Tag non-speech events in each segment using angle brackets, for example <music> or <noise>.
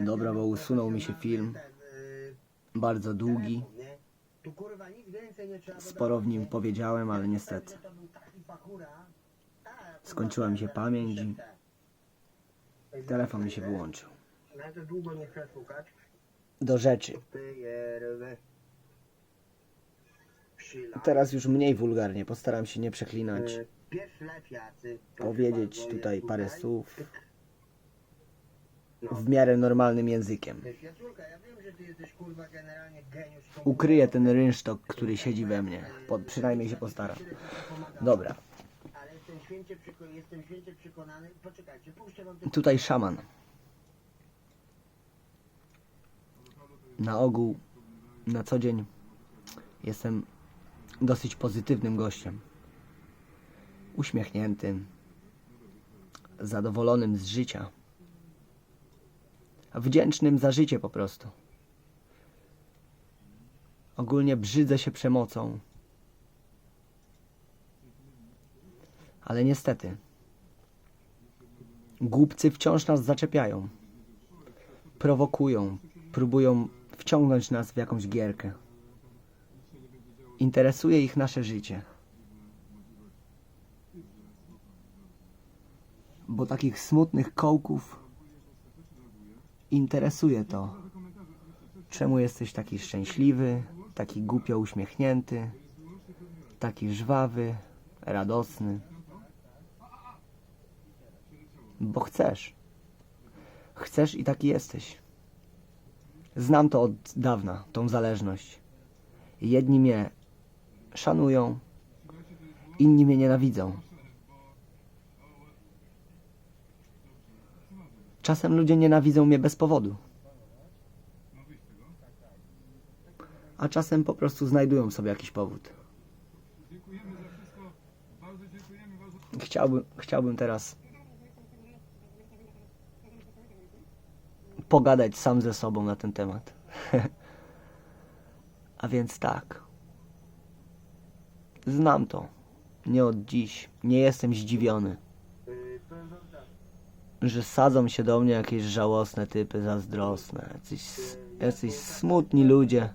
Dobra, bo usunął mi się film. Bardzo długi. Sporo w nim powiedziałem, ale niestety. Skończyła mi się pamięć i telefon mi się wyłączył. Do rzeczy. Teraz już mniej wulgarnie, postaram się nie przeklinać. Powiedzieć tutaj parę słów No. w miarę normalnym językiem. Ukryję ten rynsztok, który siedzi we mnie. Po, przynajmniej się postaram. Dobra, tutaj szaman. Na ogół, na co dzień jestem dosyć pozytywnym gościem. Uśmiechniętym, zadowolonym z życia. Wdzięcznym za życie po prostu. Ogólnie brzydzę się przemocą. Ale niestety, głupcy wciąż nas zaczepiają. Prowokują, próbują wciągnąć nas w jakąś gierkę. Interesuje ich nasze życie. Bo takich smutnych kołków interesuje to, czemu jesteś taki szczęśliwy, taki głupio uśmiechnięty, taki żwawy, radosny. Bo chcesz. Chcesz i taki jesteś. Znam to od dawna, tą zależność. Jedni mnie szanują, inni mnie nienawidzą. Czasem ludzie nienawidzą mnie bez powodu. A czasem po prostu znajdują sobie jakiś powód. Chciałbym, chciałbym teraz pogadać sam ze sobą na ten temat. <laughs> A więc tak. Znam to. Nie od dziś. Nie jestem zdziwiony, Y, powiem wam tak. Że sadzą się do mnie jakieś żałosne typy zazdrosne. Jacyś, jacyś smutni ludzie,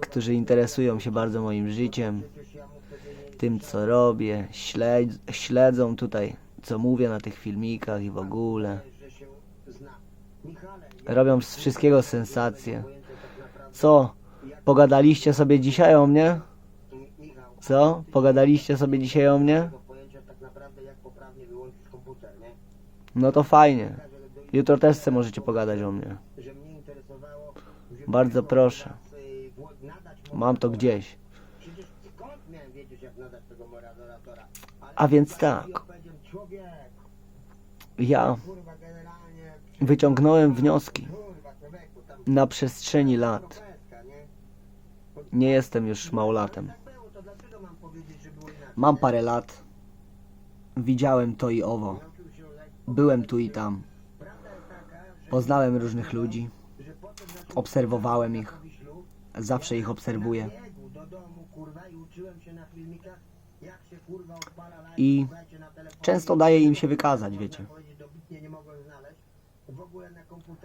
którzy interesują się bardzo moim życiem, tym co robię, śledz, śledzą tutaj, co mówię na tych filmikach i w ogóle. Robią z wszystkiego sensację. Co? Pogadaliście sobie dzisiaj o mnie? Co? Pogadaliście sobie dzisiaj o mnie? tego pojęcia tak naprawdę jak poprawnie wyłączyć komputer, nie? No to fajnie. Jutro też se możecie pogadać o mnie. Bardzo proszę. Mam to gdzieś. A więc tak. Ja wyciągnąłem wnioski na przestrzeni lat. nie? Jestem już małolatem. Mam parę lat. Widziałem to i owo. Byłem tu i tam. Poznałem różnych ludzi. Obserwowałem ich. Zawsze ich obserwuję. I. Często daje im się wykazać, wiecie.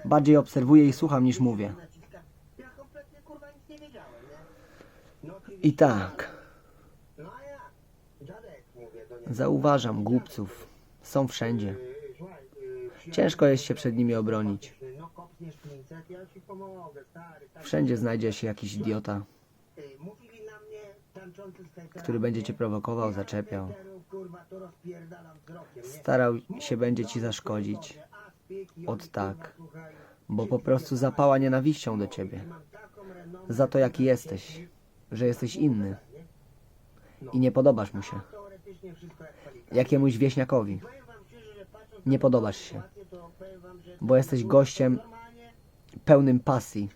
Bardziej obserwuję i słucham niż mówię. I tak, zauważam głupców. Są wszędzie. Ciężko jest się przed nimi obronić. Kopniesz 500, ja ci pomogę, stary. Wszędzie znajdzie się jakiś idiota, który będzie cię prowokował, zaczepiał. Starał się będzie ci zaszkodzić. Od tak. Bo po prostu zapała nienawiścią do ciebie. Za to jaki jesteś. Że jesteś inny. I nie podobasz mu się. Jakiemuś wieśniakowi. Powiem wam szczerze, że patrząc Nie podobasz się. Bo jesteś gościem pełnym pasji.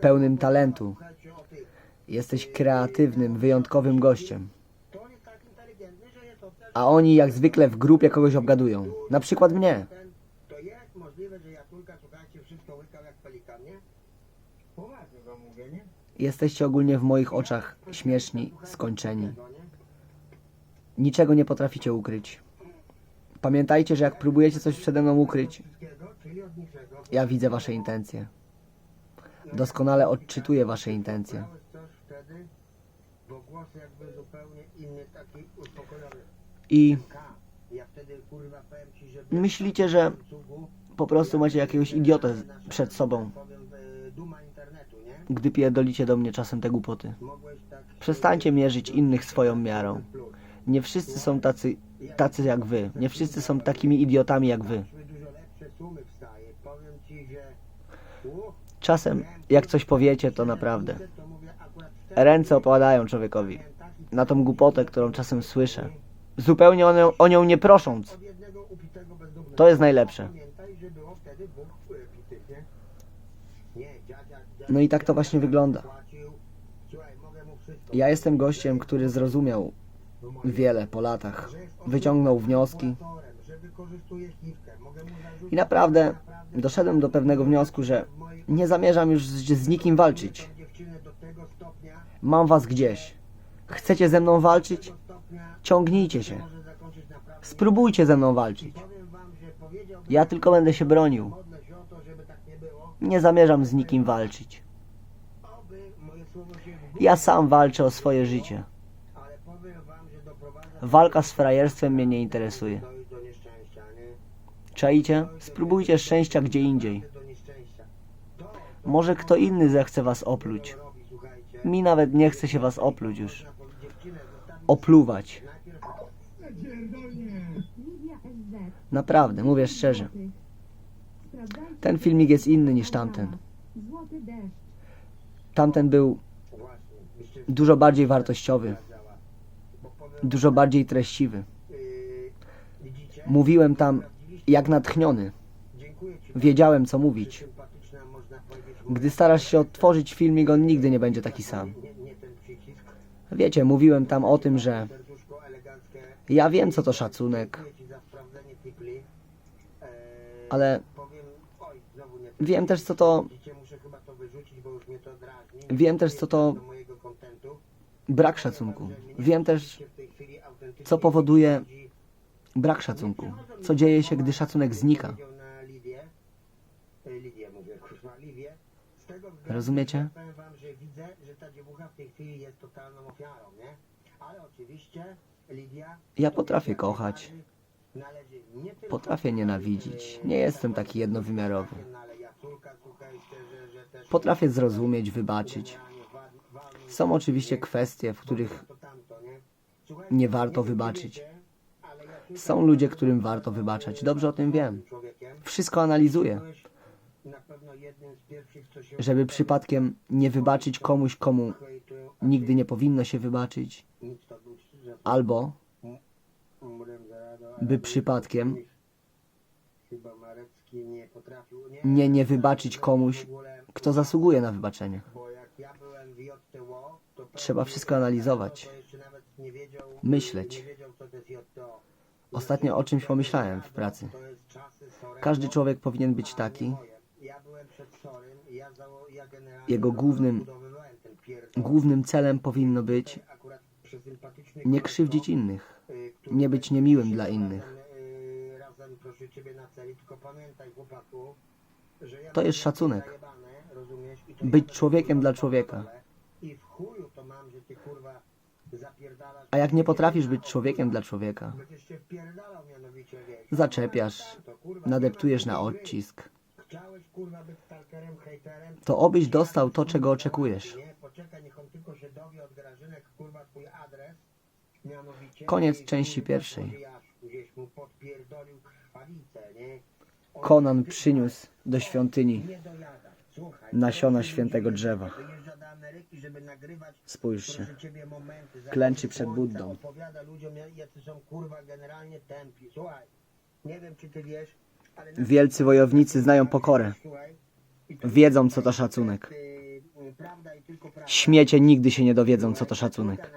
Pełnym talentu. Jesteś kreatywnym, wyjątkowym gościem. A oni jak zwykle w grupie kogoś obgadują. Na przykład mnie. Jesteście ogólnie w moich oczach śmieszni, skończeni. Niczego nie potraficie ukryć. Pamiętajcie, że jak próbujecie coś przede mną ukryć, ja widzę wasze intencje. Doskonale odczytuję wasze intencje. I myślicie, że po prostu macie jakiegoś idiotę przed sobą, gdy pierdolicie do mnie czasem te głupoty. Przestańcie mierzyć innych swoją miarą. Nie wszyscy są tacy, tacy jak wy. Nie wszyscy są takimi idiotami jak wy. Czasem, jak coś powiecie, to naprawdę. Ręce opadają człowiekowi na tą głupotę, którą czasem słyszę. Zupełnie o nią, o nią nie prosząc. To jest najlepsze. No i tak to właśnie wygląda. Ja jestem gościem, który zrozumiał wiele po latach. Wyciągnął wnioski i naprawdę doszedłem do pewnego wniosku, że nie zamierzam już z, z nikim walczyć. Mam was gdzieś. Chcecie ze mną walczyć? Ciągnijcie się. Spróbujcie ze mną walczyć. Ja tylko będę się bronił. nie zamierzam z nikim walczyć. Ja sam walczę o swoje życie. ale powiem wam, że doprowadza Walka z frajerstwem mnie nie interesuje. Czaicie? Spróbujcie szczęścia gdzie indziej. Może kto inny zechce was opluć. Mi nawet nie chce się was opluć już. Opluwać. Naprawdę, mówię szczerze. Ten filmik jest inny niż tamten. Tamten był dużo bardziej wartościowy, dużo bardziej treściwy. Mówiłem tam jak natchniony. Wiedziałem co mówić. Gdy starasz się odtworzyć filmik, on nigdy nie będzie taki sam. Wiecie, mówiłem tam o tym, że ja wiem co to szacunek, ale wiem też co to. Wiem też, co to- brak szacunku. Wiem też W tej chwili autentycznie co powoduje brak szacunku. Co dzieje się, gdy szacunek znika. Rozumiecie? Ja potrafię kochać. Potrafię nienawidzić. Nie jestem taki jednowymiarowy. no Potrafię zrozumieć, wybaczyć. Są oczywiście kwestie, w których nie? Warto wybaczyć. Są ludzie, którym warto wybaczać. Dobrze o tym wiem. Wszystko analizuję, żeby przypadkiem nie wybaczyć komuś, komu nigdy nie powinno się wybaczyć, albo by przypadkiem nie nie, wybaczyć komuś, kto zasługuje na wybaczenie. Trzeba wszystko analizować. Myśleć. Ostatnio o czymś pomyślałem w pracy. Każdy człowiek powinien być taki. Jego głównym-. Głównym celem powinno być nie krzywdzić innych, nie być niemiłym dla innych. To jest szacunek. Być człowiekiem dla człowieka. A jak nie potrafisz być człowiekiem dla człowieka, zaczepiasz, nadeptujesz na odcisk, to obyś dostał to, czego oczekujesz. Koniec części pierwszej. Konan przyniósł do świątyni nasiona on świętego drzewa. Spójrzcie. Klęczy przed Buddą. Opowiada ludziom, jacy są kurwa generalnie tępi. Słuchaj, nie wiem czy ty wiesz, ale... Wielcy wojownicy znają pokorę. Wiedzą, co to szacunek. y, y. Śmiecie nigdy się nie dowiedzą, co to szacunek.